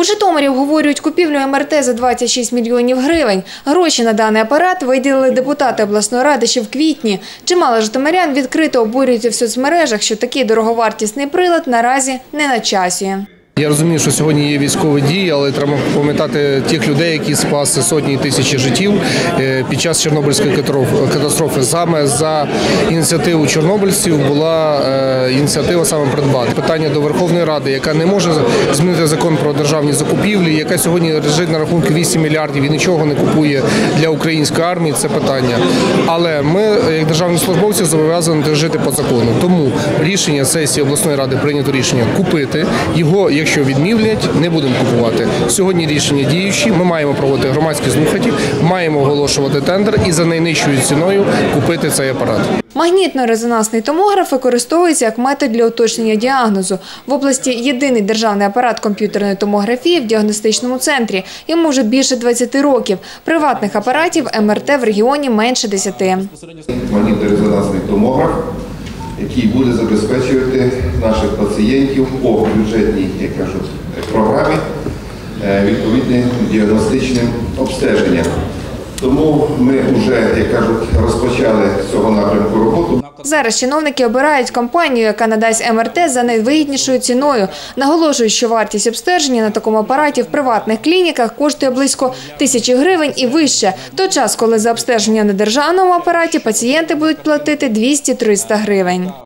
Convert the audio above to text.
У Житомирі обговорюють купівлю МРТ за 26 мільйонів гривень. Гроші на даний апарат виділили депутати обласної ради ще в квітні. Чимало житомирян відкрито обурюються в соцмережах, що такий дороговартісний прилад наразі не на часі. Я розумію, що сьогодні є військові дії, але треба пам'ятати тих людей, які спасли сотні і тисячі життів е, під час Чорнобильської катастрофи. Саме за ініціативу чорнобильців була е, ініціатива саме придбати питання до Верховної Ради, яка не може змінити закон про державні закупівлі, яка сьогодні лежить на рахунку 8 мільярдів і нічого не купує для української армії. Це питання. Але ми, як державні службовці, зобов'язані жити по закону. Тому рішення сесії обласної ради прийнято рішення купити його. Якщо відмовлять, не будемо купувати. Сьогодні рішення діючі. Ми маємо проводити громадські слухаті, маємо оголошувати тендер і за найнижчою ціною купити цей апарат. Магнітно-резонансний томограф використовується як метод для уточнення діагнозу. В області єдиний державний апарат комп'ютерної томографії в діагностичному центрі. Йому вже більше 20 років. Приватних апаратів МРТ в регіоні менше 10. магнітно-резонансний томограф, який буде забезпечувати наших пацієнтів по бюджетній, як кажуть, програмі е, відповідним діагностичним обстеженням. Тому ми вже, як кажуть, розпочали цього напрямку роботу. Зараз чиновники обирають компанію, яка надасть МРТ за найвигіднішою ціною. Наголошують, що вартість обстеження на такому апараті в приватних клініках коштує близько тисячі гривень і вище. В той час, коли за обстеження на державному апараті пацієнти будуть платити 200-300 гривень.